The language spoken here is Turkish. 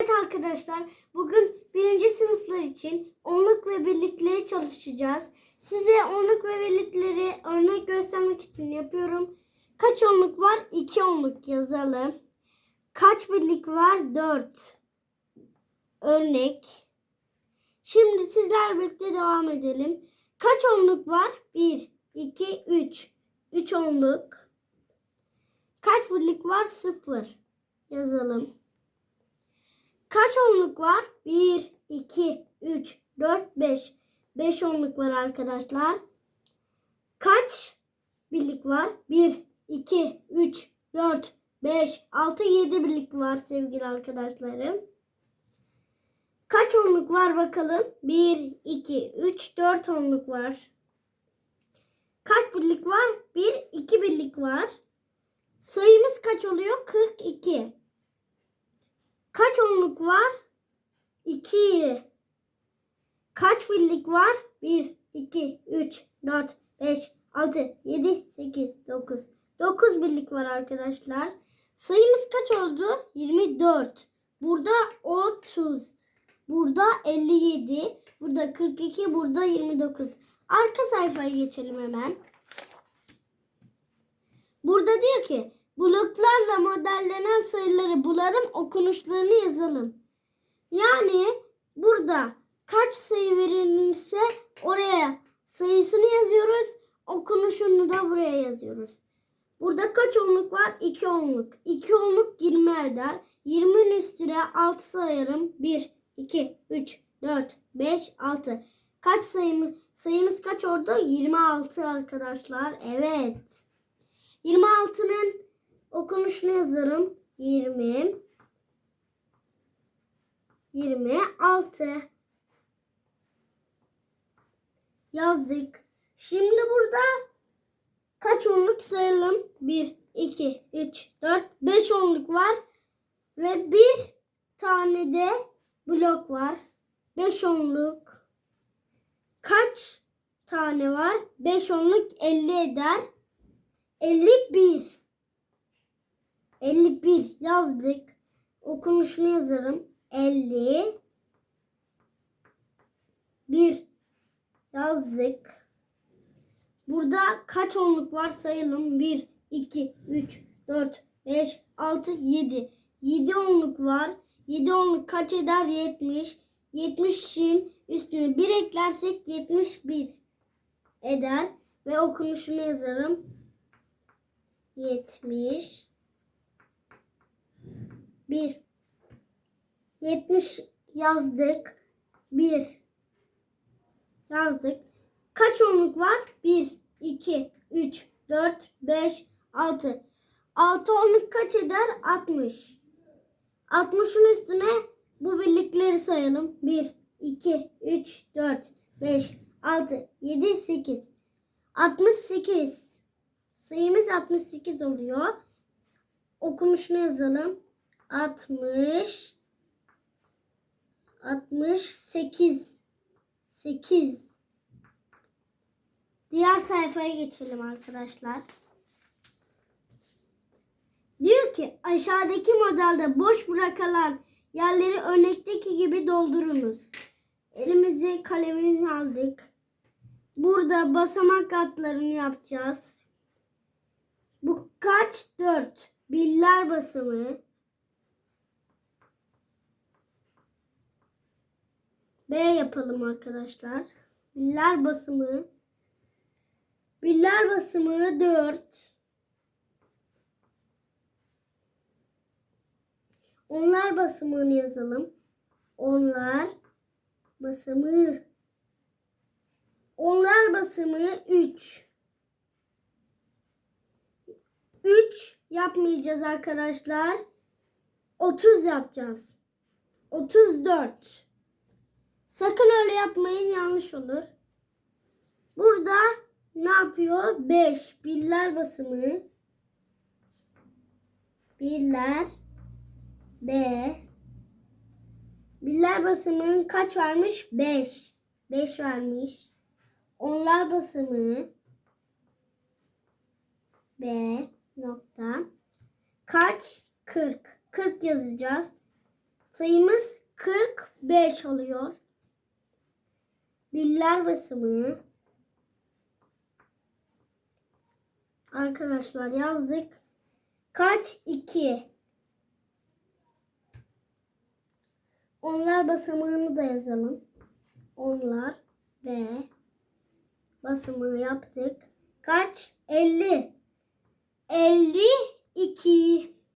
Evet arkadaşlar bugün birinci sınıflar için onluk ve birlikleri çalışacağız. Size onluk ve birlikleri örnek göstermek için yapıyorum. Kaç onluk var? 2 onluk yazalım. Kaç birlik var? 4. Örnek. Şimdi sizler birlikte devam edelim. Kaç onluk var? 1, 2, 3. 3 onluk. Kaç birlik var? 0. Yazalım. Kaç onluk var? 1, 2, 3, 4, 5. 5 onluk var arkadaşlar. Kaç birlik var? 1, 2, 3, 4, 5, 6, 7 birlik var sevgili arkadaşlarım. Kaç onluk var bakalım? 1, 2, 3, 4 onluk var. Kaç birlik var? 1, 2 birlik var. Sayımız kaç oluyor? 42. Kaç onluk var? 2. Kaç birlik var? 1, 2, 3, 4, 5, 6, 7, 8, 9. 9 birlik var arkadaşlar. Sayımız kaç oldu? 24. Burada 30. Burada 57. Burada 42. Burada 29. Arka sayfaya geçelim hemen. Burada diyor ki bloklarla modellenen sayıları bulalım, okunuşlarını yazalım. Yani burada kaç sayı verilirse oraya sayısını yazıyoruz, okunuşunu da buraya yazıyoruz. Burada kaç onluk var? 2 onluk. 2 onluk 20 eder. 20'nin üstüne 6 sayarım. 1, 2, 3, 4, 5, 6. Kaç sayımız, sayımız kaç oldu? 26 arkadaşlar. Evet. 26'nın okunuşunu yazarım. 20 26 yazdık. Şimdi burada kaç onluk sayalım? 1 2 3 4 5 onluk var ve bir tane de blok var. 5 onluk kaç tane var? 5 onluk 50 eder. 51. 51 yazdık. Okunuşunu yazarım. 50 1 yazdık. Burada kaç onluk var sayalım. 1 2 3 4 5 6 7. 7 onluk var. 7 onluk kaç eder? 70. 70'in üstüne 1 eklersek 71 eder ve okunuşunu yazarım. 70 1 70 yazdık. 1 yazdık. Kaç onluk var? 1 2 3 4 5 6 6 onluk kaç eder? 60 60'ın üstüne bu birlikleri sayalım. 1 2 3 4 5 6 7 8 68 Sayımız 68 oluyor. Okunuşunu yazalım. 60 68 8 Diğer sayfaya geçelim arkadaşlar. Diyor ki aşağıdaki modelde boş bırakılan yerleri örnekteki gibi doldurunuz. Elimizi kalemimizi aldık. Burada basamak katlarını yapacağız. Bu kaç? 4. Biller basımı. B yapalım arkadaşlar. Biller basımı. Biller basımı 4. Onlar basımını yazalım. Onlar basımı. Onlar basımı 3. 3 yapmayacağız arkadaşlar. 30 yapacağız. 34. Sakın öyle yapmayın yanlış olur. Burada ne yapıyor? 5 biller basımı. Biller B Biller basımının kaç vermiş? 5. 5 vermiş. Onlar basımı B nokta kaç? 40. 40 yazacağız. Sayımız 45 oluyor. Birler basımı. Arkadaşlar yazdık. Kaç? 2. Onlar basamağını da yazalım. Onlar ve basımını yaptık. Kaç? 50. 52.